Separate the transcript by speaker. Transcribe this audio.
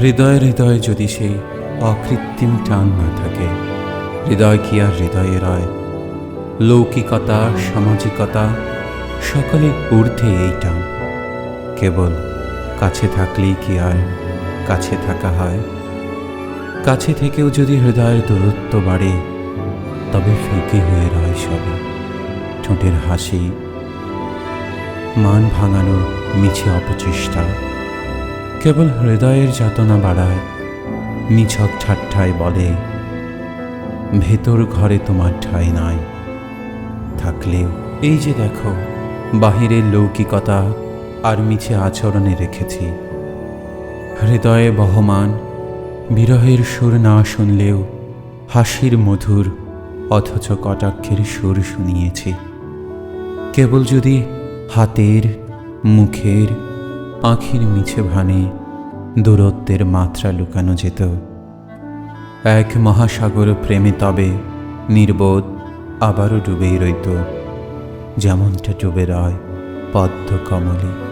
Speaker 1: হৃদয় হৃদয় যদি সেই অকৃত্রিম টান না থাকে, হৃদয় কি আর হৃদয়ে রয়? লৌকিকতা, সামাজিকতা, সকলে ঊর্ধ্বে এই টান। কেবল কাছে থাকলেই কি আর কাছে থাকা হয়? কাছে থেকেও যদি হৃদয়ের দূরত্ব বাড়ে, তবে ফিকে হয়ে রয় সবে। ঠোঁটের হাসি, মান ভাঙানোর মিছে অপচেষ্টা। কেবল হৃদয়ের যাতনা বাড়ায়, নিছক ঠাট্টায় বলে, ভেতর ঘরে তোমার ঠাঁই নাই। থাকলেও এই যে দেখো, বাহিরের লৌকিকতা আর মিছে আচরণে রেখেছি। হৃদয়ে বহমান, বিরহের সুর না শুনলেও হাসির মধুর, অথচ কটাক্ষের সুর শুনিয়েছি। কেবল যদি হাতের, মুখের আখির মিছে ভানে দূরত্বের মাত্রা লুকানো যেত। এক মহাসাগর প্রেমে তবে নির্বোধ আবারও ডুবেই রইত, যেমনটা ডুবে রয় পদ্ম কমলে